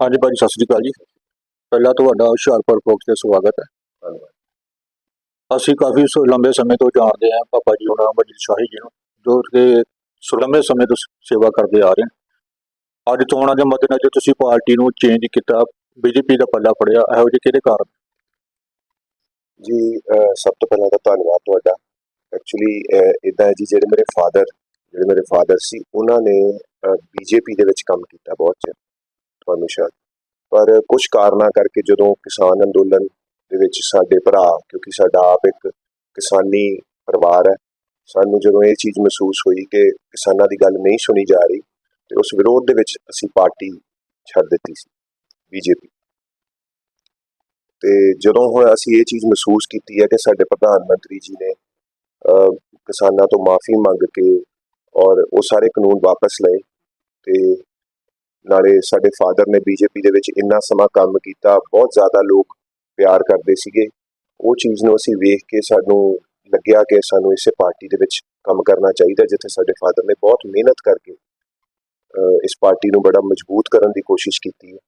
ਹਾਂਜੀ ਭਾਜੀ ਸਤਿ ਸ੍ਰੀ ਅਕਾਲ ਜੀ। ਪਹਿਲਾਂ ਤੁਹਾਡਾ ਹੁਸ਼ਿਆਰਪੁਰ ਫੋਕਸ ਤੇ ਸਵਾਗਤ ਹੈ। ਅਸੀਂ ਕਾਫੀ ਸ- ਲੰਬੇ ਸਮੇਂ ਤੋਂ ਜਾਣਦੇ ਹਾਂ ਪਾਪਾ ਜੀ ਹੋਣਾ ਵਜੀਦ ਸ਼ਾਹੀ ਜੀ ਨੂੰ ਜੋ ਕਿ ਲੰਬੇ ਸਮੇਂ ਤੋਂ ਸੇਵਾ ਕਰਦੇ ਆ ਰਹੇ ਨੇ। ਅੱਜ ਚੋਣਾਂ ਦੇ ਮੱਦੇਨਜ਼ਰ ਤੁਸੀਂ ਪਾਰਟੀ ਨੂੰ ਚੇਂਜ ਕੀਤਾ ਬੀਜੇਪੀ ਦਾ ਪੱਲਾ ਫੜਿਆ ਇਹੋ ਜਿਹੇ ਕਿਹਦੇ ਕਾਰਨ? ਜੀ ਸਭ ਤੋਂ ਪਹਿਲਾਂ ਤਾਂ ਧੰਨਵਾਦ ਤੁਹਾਡਾ। ਐਕਚੁਅਲੀ ਇਦਾਂ ਹੈ ਜੀ ਜਿਹੜੇ ਮੇਰੇ ਫਾਦਰ ਜਿਹੜੇ ਮੇਰੇ ਫਾਦਰ ਸੀ ਉਹਨਾਂ ਨੇ ਬੀਜੇਪੀ ਦੇ ਵਿੱਚ ਕੰਮ ਕੀਤਾ ਬਹੁਤ ਚਿਰ। ਤੁਹਾਨੂੰ ਸ਼ਾਇਦ। ਪਰ ਕੁਝ ਕਾਰਨਾਂ ਕਰਕੇ ਜਦੋਂ ਕਿਸਾਨ ਅੰਦੋਲਨ ਦੇ ਵਿੱਚ ਸਾਡੇ ਭਰਾ ਕਿਉਂਕਿ ਸਾਡਾ ਆਪ ਇੱਕ ਕਿਸਾਨੀ ਪਰਿਵਾਰ ਹੈ ਸਾਨੂੰ ਜਦੋਂ ਇਹ ਚੀਜ਼ ਮਹਿਸੂਸ ਹੋਈ ਕਿ ਕਿਸਾਨਾਂ ਦੀ ਗੱਲ ਨਹੀਂ ਸੁਣੀ ਜਾ ਰਹੀ ਤੇ ਉਸ ਵਿਰੋਧ ਦੇ ਵਿੱਚ ਅਸੀਂ ਪਾਰਟੀ ਛੱਡ ਦਿੱਤੀ ਸੀ ਬੀਜੇਪੀ। ਤੇ ਜਦੋਂ ਹੁਣ ਅਸੀਂ ਇਹ ਚੀਜ਼ ਮਹਿਸੂਸ ਕੀਤੀ ਹੈ ਕਿ ਸਾਡੇ ਪ੍ਰਧਾਨ ਮੰਤਰੀ ਜੀ ਨੇ ਅਹ, ਕਿਸਾਨਾਂ ਤੋਂ ਮਾਫੀ ਮੰਗ ਕੇ ਔਰ ਉਹ ਸਾਰੇ ਕਾਨੂੰਨ ਵਾਪਸ ਲਏ ਤੇ ਨਾਲੇ ਸਾਡੇ ਫਾਦਰ ਨੇ ਬੀਜੇਪੀ ਦੇ ਵਿੱਚ ਇੰਨਾ ਸਮਾਂ ਕੰਮ ਕੀਤਾ ਬਹੁਤ ਜ਼ਿਆਦਾ ਲੋਕ ਪਿਆਰ ਕਰਦੇ ਸੀਗੇ। ਉਹ ਚੀਜ਼ ਨੂੰ ਅਸੀਂ ਵੇਖ ਕੇ ਸਾਨੂੰ ਲੱਗਿਆ ਕਿ ਸਾਨੂੰ ਇਸੇ ਪਾਰਟੀ ਦੇ ਵਿੱਚ ਕੰਮ ਕਰਨਾ ਚਾਹੀਦਾ ਜਿੱਥੇ ਸਾਡੇ ਫਾਦਰ ਨੇ ਬਹੁਤ ਮਿਹਨਤ ਕਰਕੇ ਇਸ ਪਾਰਟੀ ਨੂੰ ਬੜਾ ਮਜ਼ਬੂਤ ਕਰਨ ਦੀ ਕੋਸ਼ਿਸ਼ ਕੀਤੀ ਹੈ।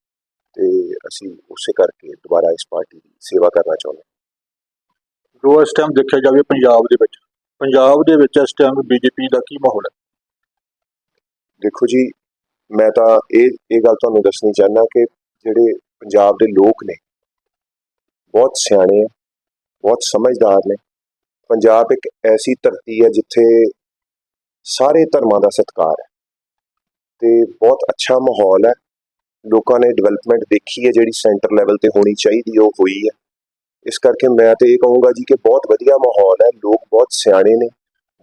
ਤੇ ਅਸੀਂ ਉਸੇ ਕਰਕੇ ਦੁਬਾਰਾ ਇਸ ਪਾਰਟੀ ਦੀ ਸੇਵਾ ਕਰਨਾ ਚਾਹੁੰਦੇ। ਜੋ ਇਸ ਟਾਈਮ ਦੇਖਿਆ ਜਾਵੇ ਪੰਜਾਬ ਦੇ ਵਿੱਚ ਪੰਜਾਬ ਦੇ ਵਿੱਚ ਇਸ ਟਾਈਮ ਬੀਜੇਪੀ ਦਾ ਕੀ ਮਾਹੌਲ ਹੈ? ਦੇਖੋ ਜੀ ਮੈਂ ਤਾਂ ਇਹ ਇਹ ਗੱਲ ਤੁਹਾਨੂੰ ਦੱਸਣੀ ਚਾਹੁੰਦਾ ਕਿ ਜਿਹੜੇ ਪੰਜਾਬ ਦੇ ਲੋਕ ਨੇ, ਬਹੁਤ ਸਿਆਣੇ ਹੈ ਬਹੁਤ ਸਮਝਦਾਰ ਨੇ। ਪੰਜਾਬ ਇੱਕ ਐਸੀ ਧਰਤੀ ਹੈ ਜਿੱਥੇ ਸਾਰੇ ਧਰਮਾਂ ਦਾ ਸਤਿਕਾਰ ਹੈ ਤੇ ਬਹੁਤ ਅੱਛਾ ਮਾਹੌਲ ਹੈ। ਲੋਕਾਂ ਨੇ ਡਿਵੈਲਪਮੈਂਟ ਦੇਖੀ ਹੈ ਜਿਹੜੀ ਸੈਂਟਰ ਲੈਵਲ ਤੇ ਹੋਣੀ ਚਾਹੀਦੀ, ਉਹ ਹੋਈ ਹੈ। ਇਸ ਕਰਕੇ ਮੈਂ ਤੇ ਇਹ ਕਹੂੰਗਾ ਜੀ ਕਿ ਬਹੁਤ ਵਧੀਆ ਮਾਹੌਲ ਹੈ। ਲੋਕ ਬਹੁਤ ਸਿਆਣੇ ਨੇ।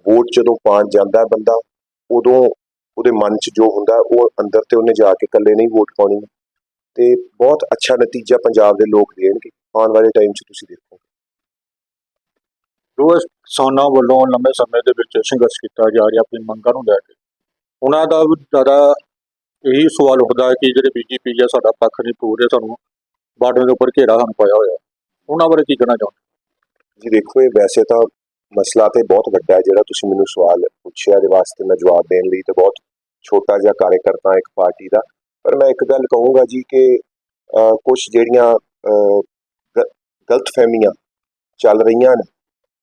ਵੋਟ ਜਦੋਂ ਪਾਣ ਜਾਂਦਾ ਬੰਦਾ, ਉਦੋਂ ਉਹਦੇ ਮਨ 'ਚ ਜੋ ਹੁੰਦਾ ਉਹ ਅੰਦਰ ਤੇ ਉਹਨੇ ਜਾ ਕੇ ਇਕੱਲੇ ਨਹੀਂ ਵੋਟ ਪਾਉਣੀ। ਤੇ ਬਹੁਤ ਅੱਛਾ ਨਤੀਜਾ ਪੰਜਾਬ ਦੇ ਲੋਕ ਦੇਣਗੇ ਆਉਣ ਵਾਲੇ ਟਾਈਮ 'ਚ ਤੁਸੀਂ ਦੇਖੋ। ਜੋ ਕਿਸਾਨਾਂ ਵੱਲੋਂ ਲੰਬੇ ਸਮੇਂ ਦੇ ਵਿੱਚ ਸੰਘਰਸ਼ ਕੀਤਾ ਜਾ ਰਿਹਾ ਆਪਣੀ ਮੰਗਾਂ ਨੂੰ ਲੈ ਕੇ ਉਹਨਾਂ ਦਾ ਵੀ ਜ਼ਿਆਦਾ ਇਹੀ ਸਵਾਲ ਉੱਠਦਾ ਹੈ ਕਿ ਜਿਹੜੇ ਬੀਜੇਪੀ ਹੈ ਸਾਡਾ ਪੱਖ ਨਹੀਂ ਪੂਰੇ ਸਾਨੂੰ ਬਾਰਡਰ ਦੇ ਉੱਪਰ ਘੇਰਾ ਸਾਨੂੰ ਪਾਇਆ ਹੋਇਆ। ਉਹਨਾਂ ਬਾਰੇ ਕੀ ਕਹਿਣਾ ਚਾਹੁੰਦੇ ਜੀ ਦੇਖੋ ਇਹ ਵੈਸੇ ਤਾਂ ਮਸਲਾ ਤੇ ਬਹੁਤ ਵੱਡਾ ਹੈ ਜਿਹੜਾ ਤੁਸੀਂ ਮੈਨੂੰ ਸਵਾਲ ਪੁੱਛਿਆ ਦੇ ਵਾਸਤੇ ਮੈਂ ਜਵਾਬ ਦੇਣ ਲਈ ਤੇ ਬਹੁਤ ਛੋਟਾ ਜਿਹਾ ਕਾਰਜਕਰਤਾ ਇੱਕ ਪਾਰਟੀ ਦਾ। ਪਰ ਮੈਂ ਇੱਕ ਗੱਲ ਕਹੂੰਗਾ ਜੀ ਕਿ ਕੁਝ ਜਿਹੜੀਆਂ ਅਹ, ਗ- ਗਲਤਫਹਿਮੀਆਂ ਚੱਲ ਰਹੀਆਂ ਨੇ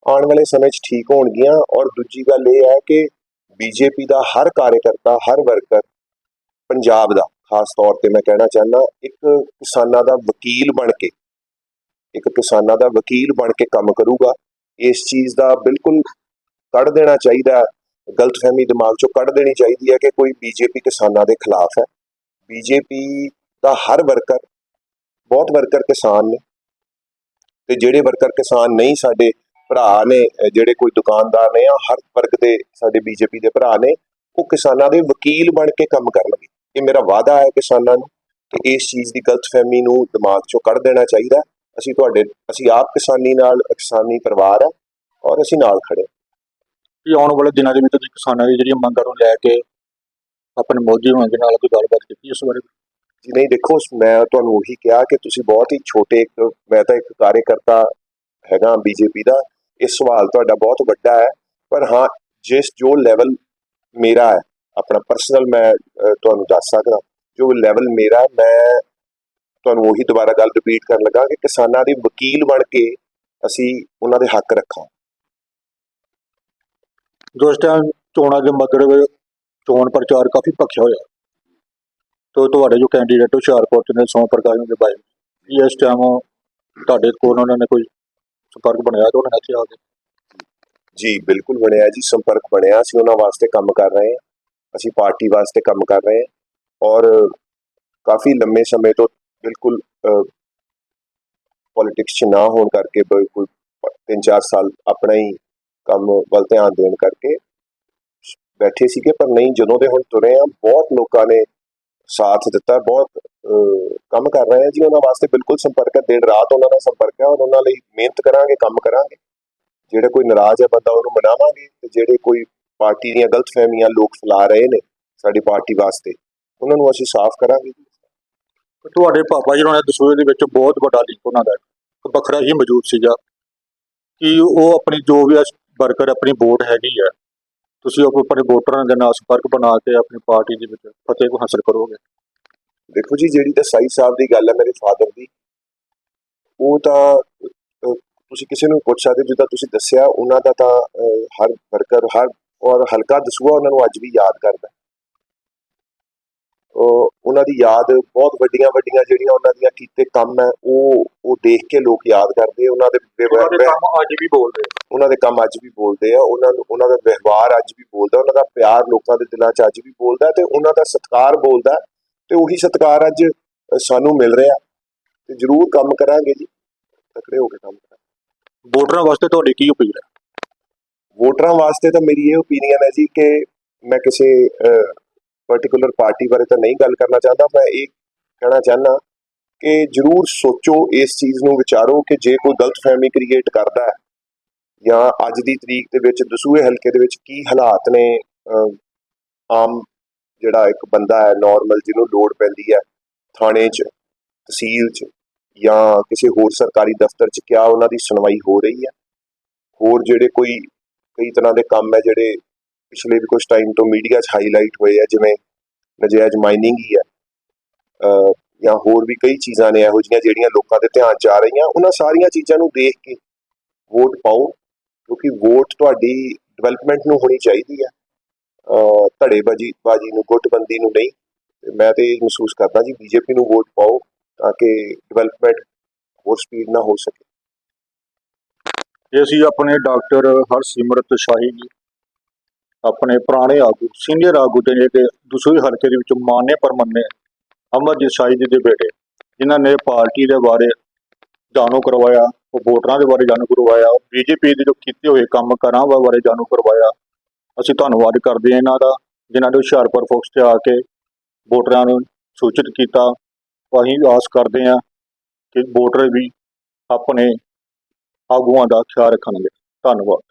ਆਉਣ ਵਾਲੇ ਸਮੇਂ 'ਚ ਠੀਕ ਹੋਣਗੀਆਂ। ਔਰ ਦੂਜੀ ਗੱਲ ਇਹ ਹੈ ਕਿ ਬੀਜੇਪੀ ਦਾ ਹਰ ਕਾਰਜਕਰਤਾ ਹਰ ਵਰਕਰ ਪੰਜਾਬ ਦਾ ਖਾਸ ਤੌਰ ਤੇ ਮੈਂ ਕਹਿਣਾ ਚਾਹੁੰਦਾ ਇੱਕ ਕਿਸਾਨਾਂ ਦਾ ਵਕੀਲ ਬਣ ਕੇ ਇੱਕ ਕਿਸਾਨਾਂ ਦਾ ਵਕੀਲ ਬਣ ਕੇ ਕੰਮ ਕਰੂਗਾ। ਇਸ ਚੀਜ਼ ਦਾ ਬਿਲਕੁਲ ਕੱਢ ਦੇਣਾ ਚਾਹੀਦਾ ਗਲਤਫਹਿਮੀ ਦਿਮਾਗ ਚੋਂ ਕੱਢ ਦੇਣੀ ਚਾਹੀਦੀ ਹੈ ਕਿ ਕੋਈ ਬੀਜੇਪੀ ਕਿਸਾਨਾਂ ਦੇ ਖਿਲਾਫ ਹੈ। ਬੀਜੇਪੀ ਦਾ ਹਰ ਵਰਕਰ, ਬਹੁਤ ਵਰਕਰ ਕਿਸਾਨ ਨੇ ਤੇ ਜਿਹੜੇ ਵਰਕਰ ਕਿਸਾਨ ਨਹੀਂ ਸਾਡੇ ਭਰਾ ਨੇ, ਜਿਹੜੇ ਕੋਈ ਦੁਕਾਨਦਾਰ ਨੇ ਜਾਂ ਹਰ ਵਰਗ ਦੇ ਸਾਡੇ ਬੀਜੇਪੀ ਦੇ ਭਰਾ ਨੇ, ਉਹ ਕਿਸਾਨਾਂ ਦੇ ਵਕੀਲ ਬਣ ਕੇ ਕੰਮ ਕਰਨਗੇ। ਇਹ ਮੇਰਾ ਵਾਅਦਾ ਹੈ ਕਿਸਾਨਾਂ ਨੂੰ ਕਿ ਇਸ ਚੀਜ਼ ਦੀ ਗਲਤਫਹਿਮੀ ਨੂੰ ਦਿਮਾਗ ਚੋਂ ਕੱਢ ਦੇਣਾ ਚਾਹੀਦਾ। ਅਸੀਂ ਤੁਹਾਡੇ, ਅਸੀਂ ਆਪ ਕਿਸਾਨੀ ਨਾਲ, ਕਿਸਾਨੀ ਪਰਿਵਾਰ ਹੈ ਔਰ ਅਸੀਂ ਨਾਲ ਖੜੇ ਹਾਂ। ਕਿ ਆਉਣ ਵਾਲੇ ਦਿਨਾਂ ਦੇ ਵਿੱਚ ਤੁਸੀਂ ਕਿਸਾਨਾਂ ਦੀ ਜਿਹੜੀਆਂ ਮੰਗਾਂ ਨੂੰ ਲੈ ਕੇ ਆਪਣੇ ਮੋਦੀ ਹੋਣ ਦੇ ਨਾਲ ਕੋਈ ਗੱਲਬਾਤ ਕੀਤੀ ਇਸ ਬਾਰੇ? ਜੀ ਨਹੀਂ, ਦੇਖੋ, ਮੈਂ ਤੁਹਾਨੂੰ ਉਹੀ ਕਿਹਾ ਕਿ ਤੁਸੀਂ ਬਹੁਤ ਹੀ ਛੋਟੇ ਇੱਕ, ਮੈਂ ਤਾਂ ਇੱਕ ਕਾਰਜਕਰਤਾ ਹੈਗਾ ਬੀਜੇਪੀ ਦਾ। ਇਹ ਸਵਾਲ ਤੁਹਾਡਾ ਬਹੁਤ ਵੱਡਾ ਹੈ। ਪਰ ਹਾਂ, ਜਿਸ ਜੋ ਲੈਵਲ ਮੇਰਾ ਹੈ, ਆਪਣਾ ਪਰਸਨਲ ਮੈਂ ਤੁਹਾਨੂੰ ਦੱਸ ਸਕਦਾ। ਜੋ ਲੈਵਲ ਮੇਰਾ ਮੈਂ ਤੁਹਾਨੂੰ ਉਹੀ ਦੁਬਾਰਾ ਗੱਲ ਰਿਪੀਟ ਕਰਨ ਲੱਗਾ ਕਿ ਕਿਸਾਨਾਂ ਦੇ ਵਕੀਲ ਬਣ ਕੇ ਅਸੀਂ ਉਹਨਾਂ ਦੇ ਹੱਕ ਰੱਖਾਂ। ਜੋ ਇਸ ਟਾਈਮ ਚੋਣਾਂ ਦੇ ਮੱਦੇ ਚੋਣ ਪ੍ਰਚਾਰ ਕਾਫੀ ਭਖਿਆ ਹੋਇਆ। ਤੋ ਤੁਹਾਡੇ ਜੋ ਕੈਂਡੀਡੇਟ ਹੁਸ਼ਿਆਰਪੁਰ ਚ ਨੇ, ਸੋਮ ਪ੍ਰਕਾਸ਼ ਦੇ ਬਾਈ ਇਸ ਟਾਈਮ ਤੁਹਾਡੇ ਕੋਲ ਉਹਨਾਂ ਨੇ ਕੋਈ ਸੰਪਰਕ ਬਣਿਆ ਤਾਂ ਉਹਨਾਂ ਨੇ ਇੱਥੇ ਆ ਕੇ? ਜੀ, ਬਿਲਕੁਲ ਬਣਿਆ ਜੀ, ਸੰਪਰਕ ਬਣਿਆ। ਅਸੀਂ ਉਹਨਾਂ ਵਾਸਤੇ ਕੰਮ ਕਰ ਰਹੇ ਹਾਂ। ਅਸੀਂ ਪਾਰਟੀ ਵਾਸਤੇ ਕੰਮ ਕਰ ਰਹੇ ਹਾਂ। ਔਰ ਕਾਫੀ ਲੰਮੇ ਸਮੇਂ ਤੋਂ ਬਿਲਕੁਲ ਪੋਲਿਟਿਕਸ 'ਚ ਨਾ ਹੋਣ ਕਰਕੇ ਬਿਲਕੁਲ 3-4 ਸਾਲ ਆਪਣਾ ਹੀ ਕੰਮ ਵੱਲ ਧਿਆਨ ਦੇਣ ਕਰਕੇ ਬੈਠੇ ਸੀਗੇ, ਪਰ ਨਹੀਂ, ਜਦੋਂ ਦੇ ਹੁਣ ਤੁਰੇ ਆ, ਬਹੁਤ ਲੋਕਾਂ ਨੇ ਸਾਥ ਦਿੱਤਾ, ਬਹੁਤ ਕੰਮ ਕਰ ਰਹੇ ਆ ਜੀ, ਉਹਨਾਂ ਵਾਸਤੇ ਬਿਲਕੁਲ ਸੰਪਰਕ ਹੈ, ਦਿਨ ਰਾਤ ਉਹਨਾਂ ਨਾਲ ਸੰਪਰਕ ਹੈ, ਔਰ ਉਹਨਾਂ ਲਈ ਮਿਹਨਤ ਕਰਾਂਗੇ, ਕੰਮ ਕਰਾਂਗੇ। ਜਿਹੜਾ ਕੋਈ ਨਾਰਾਜ਼ ਹੈ ਬੰਦਾ, ਉਹਨੂੰ ਮਨਾਵਾਂਗੇ, ਤੇ ਜਿਹੜੇ ਕੋਈ ਪਾਰਟੀ ਦੀਆਂ ਗਲਤਫਹਿਮੀਆਂ ਲੋਕ ਫੈਲਾ ਰਹੇ ਨੇ ਸਾਡੀ ਪਾਰਟੀ ਵਾਸਤੇ, ਉਹਨਾਂ ਨੂੰ ਅਸੀਂ ਸਾਫ਼ ਕਰਾਂਗੇ। ਤੇ ਤੁਹਾਡੇ ਪਾਪਾ ਜੀ ਉਹਨਾਂ ਹੋਣਾ ਦਸੂਏ ਦੇ ਵਿੱਚ ਬਹੁਤ ਵੱਡਾ ਲਿੰਕ ਉਹਨਾਂ ਦਾ ਇੱਕ ਵੱਖਰਾ ਹੀ ਮੌਜੂਦ ਸੀਗਾ ਕਿ ਉਹ ਆਪਣੀ ਜੋ ਵੀ ਵਰਕਰ ਆਪਣੀ ਵੋਟ ਹੈਗੀ ਹੈ ਤੁਸੀਂ ਆਪਣੇ ਵੋਟਰਾਂ ਦੇ ਨਾਲ ਸੰਪਰਕ ਬਣਾ ਕੇ ਆਪਣੀ ਪਾਰਟੀ ਦੇ ਵਿੱਚ ਫਤਿਹ ਕੋ ਹਾਸਲ ਕਰੋਗੇ। ਦੇਖੋ ਜੀ ਜਿਹੜੀ ਤਾਂ ਸਾਈ ਸਾਹਿਬ ਦੀ ਗੱਲ ਹੈ ਮੇਰੇ ਫਾਦਰ ਦੀ ਉਹ ਤਾਂ ਤੁਸੀਂ ਕਿਸੇ ਨੂੰ ਪੁੱਛ ਸਕਦੇ ਹੋ, ਜਿੱਦਾਂ ਤੁਸੀਂ ਦੱਸਿਆ ਉਹਨਾਂ ਦਾ ਤਾਂ ਹਰ ਵਰਕਰ ਹਰ ਔਰ ਹਲਕਾ ਦਸੂਆ ਉਹਨਾਂ ਨੂੰ ਅੱਜ ਵੀ ਯਾਦ ਕਰਦਾ। ਉਹਨਾਂ ਦੀ ਯਾਦ ਬਹੁਤ ਵੱਡੀਆਂ ਵੱਡੀਆਂ ਜਿਹੜੀਆਂ ਉਹਨਾਂ ਦੀਆਂ ਕੀਤੇ ਕੰਮ ਹੈ ਉਹ ਉਹ ਦੇਖ ਕੇ ਲੋਕ ਯਾਦ ਕਰਦੇ ਉਹਨਾਂ ਦੇ ਕੰਮ ਅੱਜ ਵੀ ਬੋਲਦੇ। ਉਹਨਾਂ ਦੇ ਕੰਮ ਅੱਜ ਵੀ ਬੋਲਦੇ ਆ ਉਹਨਾਂ ਨੂੰ ਉਹਨਾਂ ਦਾ ਵਿਵਹਾਰ ਅੱਜ ਵੀ ਬੋਲਦਾ ਉਹਨਾਂ ਦਾ ਪਿਆਰ ਲੋਕਾਂ ਦੇ ਦਿਲਾਂ 'ਚ ਅੱਜ ਵੀ ਬੋਲਦਾ ਤੇ ਉਹਨਾਂ ਦਾ ਸਤਿਕਾਰ ਬੋਲਦਾ ਤੇ ਉਹੀ ਸਤਿਕਾਰ ਅੱਜ ਸਾਨੂੰ ਮਿਲ ਰਿਹਾ। ਤੇ ਜ਼ਰੂਰ ਕੰਮ ਕਰਾਂਗੇ ਜੀ। ਤਕੜੇ ਹੋ ਕੇ ਕੰਮ ਕਰਾਂਗੇ। ਵੋਟਰਾਂ ਵਾਸਤੇ ਤੁਹਾਡੀ ਕੀ ਅਪੀਲ ਹੈ? ਵੋਟਰਾਂ ਵਾਸਤੇ ਤਾਂ ਮੇਰੀ ਇਹ ਓਪੀਨੀਅਨ ਹੈ ਜੀ ਕਿ ਮੈਂ ਕਿਸੇ ਪਾਰਟਿਕੂਲਰ ਪਾਰਟੀ ਬਾਰੇ ਤਾਂ ਨਹੀਂ ਗੱਲ ਕਰਨਾ ਚਾਹੁੰਦਾ, ਮੈਂ ਇਹ ਕਹਿਣਾ ਚਾਹੁੰਦਾ ਕਿ ਜ਼ਰੂਰ ਸੋਚੋ ਇਸ ਚੀਜ਼ ਨੂੰ, ਵਿਚਾਰੋ ਕਿ ਜੇ ਕੋਈ ਗਲਤਫਹਿਮੀ ਕ੍ਰੀਏਟ ਕਰਦਾ ਹੈ, ਜਾਂ ਅੱਜ ਦੀ ਤਰੀਕ ਦੇ ਵਿੱਚ ਦਸੂਹੇ ਹਲਕੇ ਦੇ ਵਿੱਚ ਕੀ ਹਾਲਾਤ ਨੇ ਆਮ ਜਿਹੜਾ ਇੱਕ ਬੰਦਾ ਹੈ ਨਾਰਮਲ ਜਿਹਨੂੰ ਲੋੜ ਪੈਂਦੀ ਹੈ, ਥਾਣੇ 'ਚ, ਤਹਿਸੀਲ 'ਚ, ਜਾਂ ਕਿਸੇ ਹੋਰ ਸਰਕਾਰੀ ਦਫ਼ਤਰ 'ਚ, ਕਿਆ ਉਹਨਾਂ ਦੀ ਸੁਣਵਾਈ ਹੋ ਰਹੀ ਹੈ? ਹੋਰ ਜਿਹੜੇ ਕੋਈ ਕਈ ਤਰ੍ਹਾਂ ਦੇ ਕੰਮ ਹੈ ਜਿਹੜੇ ਪਿਛਲੇ ਵੀ ਕੁਝ ਟਾਈਮ ਤੋਂ ਮੀਡੀਆ 'ਚ ਹਾਈਲਾਈਟ ਹੋਏ ਆ, ਜਿਵੇਂ ਨਜਾਇਜ਼ ਮਾਈਨਿੰਗ ਹੀ ਹੈ ਜਾਂ ਹੋਰ ਵੀ ਕਈ ਚੀਜ਼ਾਂ ਨੇ ਇਹੋ ਜਿਹੀਆਂ ਜਿਹੜੀਆਂ ਲੋਕਾਂ ਦੇ ਧਿਆਨ 'ਚ ਆ ਰਹੀਆਂ, ਉਹਨਾਂ ਸਾਰੀਆਂ ਚੀਜ਼ਾਂ ਨੂੰ ਦੇਖ ਕੇ ਵੋਟ ਪਾਓ, ਕਿਉਂਕਿ ਵੋਟ ਤੁਹਾਡੀ ਡਿਵੈਲਪਮੈਂਟ ਨੂੰ ਹੋਣੀ ਚਾਹੀਦੀ ਹੈ ਅਹ ਧੜੇਬਾਜ਼ੀ, ਬਾਜੀ ਨੂੰ, ਗੁੱਟਬੰਦੀ ਨੂੰ ਨਹੀਂ, ਮੈਂ ਤੇ ਇਹ ਮਹਿਸੂਸ ਕਰਦਾ ਜੀ ਬੀਜੇਪੀ ਨੂੰ ਵੋਟ ਪਾਓ ਤਾਂ ਕਿ ਡਿਵੈਲਪਮੈਂਟ ਹੋਰ ਸਪੀਡ ਨਾਲ ਹੋ ਸਕੇ। ਜੇ ਅਸੀਂ ਆਪਣੇ ਡਾਕਟਰ ਹਰਸਿਮਰਤ ਸ਼ਾਹੀ ਜੀ ਆਪਣੇ ਪੁਰਾਣੇ ਆਗੂ ਸੀਨੀਅਰ ਆਗੂ ਤੇ ਜਿਹੜੇ ਦੂਸਰੇ ਹਲਕੇ ਦੇ ਵਿੱਚ ਮਾਨੇ ਪਰਮੰਨੇ ਅਮਰਜੀਤ ਸਾਈ ਜੀ ਦੇ ਬੇਟੇ, ਜਿਨ੍ਹਾਂ ਨੇ ਪਾਰਟੀ ਦੇ ਬਾਰੇ ਜਾਣੂ ਕਰਵਾਇਆ, ਉਹ ਵੋਟਰਾਂ ਦੇ ਬਾਰੇ ਜਾਣੂ ਕਰਵਾਇਆ ਬੀਜੇਪੀ ਦੇ ਜੋ ਕੀਤੇ ਹੋਏ ਕੰਮ ਕਰਾਂ ਬਾਰੇ ਜਾਣੂ ਕਰਵਾਇਆ। ਅਸੀਂ ਧੰਨਵਾਦ ਕਰਦੇ ਹਾਂ ਇਹਨਾਂ ਦਾ, ਜਿਨ੍ਹਾਂ ਨੇ ਹੁਸ਼ਿਆਰਪੁਰ ਫੋਕਸ ਤੇ ਆ ਕੇ ਵੋਟਰਾਂ ਨੂੰ ਸੂਚਿਤ ਕੀਤਾ। ਅਸੀਂ ਆਸ ਕਰਦੇ ਹਾਂ ਕਿ ਵੋਟਰ ਵੀ ਆਪਣੇ ਆਗੂਆਂ ਦਾ ਖਿਆਲ ਰੱਖਣਗੇ। ਧੰਨਵਾਦ।